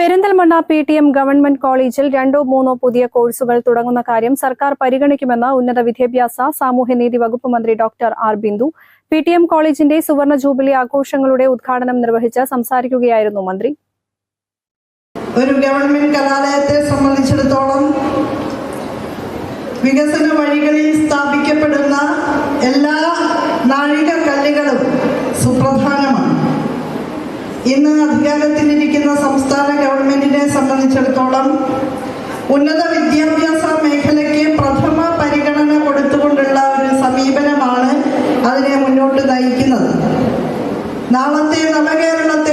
Perinthalmanna P T M government കോളേജിൽ രണ്ടോ മൂന്നോ പുതിയ കോഴ്സുകൾ തുടങ്ങുന്ന കാര്യം സർക്കാർ പരിഗണിക്കുമെന്ന് ഉന്നത വിദ്യാഭ്യാസ സാമൂഹ്യനീതി വകുപ്പ് മന്ത്രി doctor R Bindu. P T M കോളേജിന്റെ സുവർണ ജൂബിലി ആഘോഷങ്ങളുടെ ഉദ്ഘാടനം നിർവഹിച്ച് സംസാരിക്കുകയായിരുന്നു മന്ത്രി. ഒരു ഗവൺമെന്റ് കലാലയത്തെ സംബന്ധിച്ചിടത്തോളം വികസന വഴികളിൽ സ്ഥാപിക്കപ്പെടുന്ന എല്ലാ ഇന്ന് അധികാരത്തിലിരിക്കുന്ന സംസ്ഥാന ഗവൺമെന്റിനെ സംബന്ധിച്ചിടത്തോളം ഉന്നത വിദ്യാഭ്യാസ മേഖലയ്ക്ക് പ്രഥമ പരിഗണന കൊടുത്തുകൊണ്ടുള്ള ഒരു സമീപനമാണ് അതിനെ മുന്നോട്ട് നയിക്കുന്നത്. നാളത്തെ നവകേരളത്തെ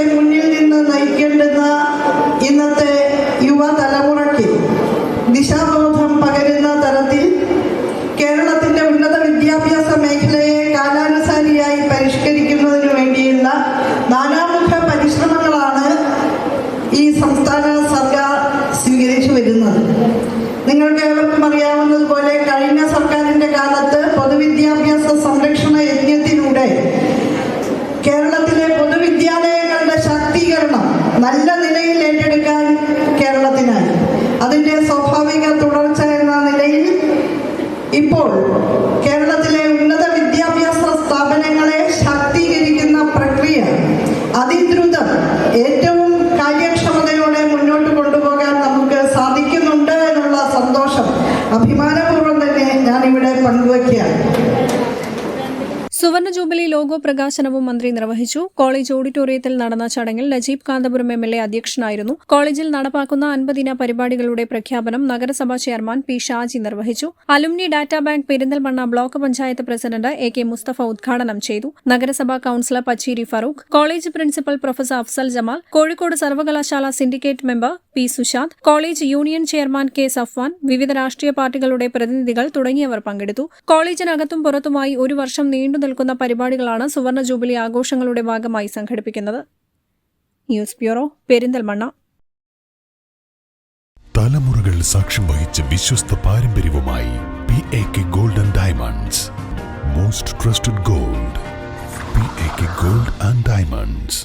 സംസ്ഥാന സർക്കാർ സ്വീകരിച്ചു വരുന്നത്. നിങ്ങൾക്ക് ഏവർക്കും അറിയാവുന്നതുപോലെ കഴിഞ്ഞ സർക്കാരിന്റെ കാലത്ത് പൊതുവിദ്യാഭ്യാസ സംരക്ഷണ യജ്ഞത്തിലൂടെ കേരളത്തിലെ പൊതുവിദ്യാലയങ്ങളുടെ ശാക്തീകരണം നല്ല നിലയിൽ ഏറ്റെടുക്കാൻ കേരളത്തിനായി. അതിന്റെ സ്വാഭാവിക തുടർച്ച എന്ന നിലയിൽ ഇപ്പോൾ കേരളത്തിലെ അഭിമാനപൂർവം തന്നെ ഞാൻ ഇവിടെ പങ്കുവയ്ക്കുകയാണ്. സുവർണ ജൂബിലി ലോഗോ പ്രകാശനവും മന്ത്രി നിർവഹിച്ചു. കോളേജ് ഓഡിറ്റോറിയത്തിൽ നടന്ന ചടങ്ങിൽ Najeeb Kanthapuram M L A അധ്യക്ഷനായിരുന്നു. കോളേജിൽ നടപ്പാക്കുന്ന അൻപതിന പരിപാടികളുടെ പ്രഖ്യാപനം നഗരസഭാ ചെയർമാൻ പി ഷാജി നിർവഹിച്ചു. Alumni data bank Perinthalmanna block panchayat president A K Mustafa ഉദ്ഘാടനം ചെയ്തു. നഗരസഭാ councillor Pacheeri Farooq college principal professor Afsal Jamal Kozhikode സർവകലാശാല syndicate member P Sushanth college union chairman K Safwan വിവിധ രാഷ്ട്രീയ പാർട്ടികളുടെ പ്രതിനിധികൾ തുടങ്ങിയവർ പങ്കെടുത്തു. കോളേജിനകത്തും പുറത്തുമായി ഒരു വർഷം നീണ്ടു നിൽക്കുന്ന പരിപാടികളാണ് സുവർണ ജൂബിലി ആഘോഷങ്ങളുടെ ഭാഗമായി സംഘടിപ്പിക്കുന്നത്. News bureau Perinthalmanna. തലമുറകൾ സാക്ഷ്യം വഹിച്ച വിശ്വസ്ത പാരമ്പര്യവുമായി P A K golden diamonds most trusted gold P A K gold and diamonds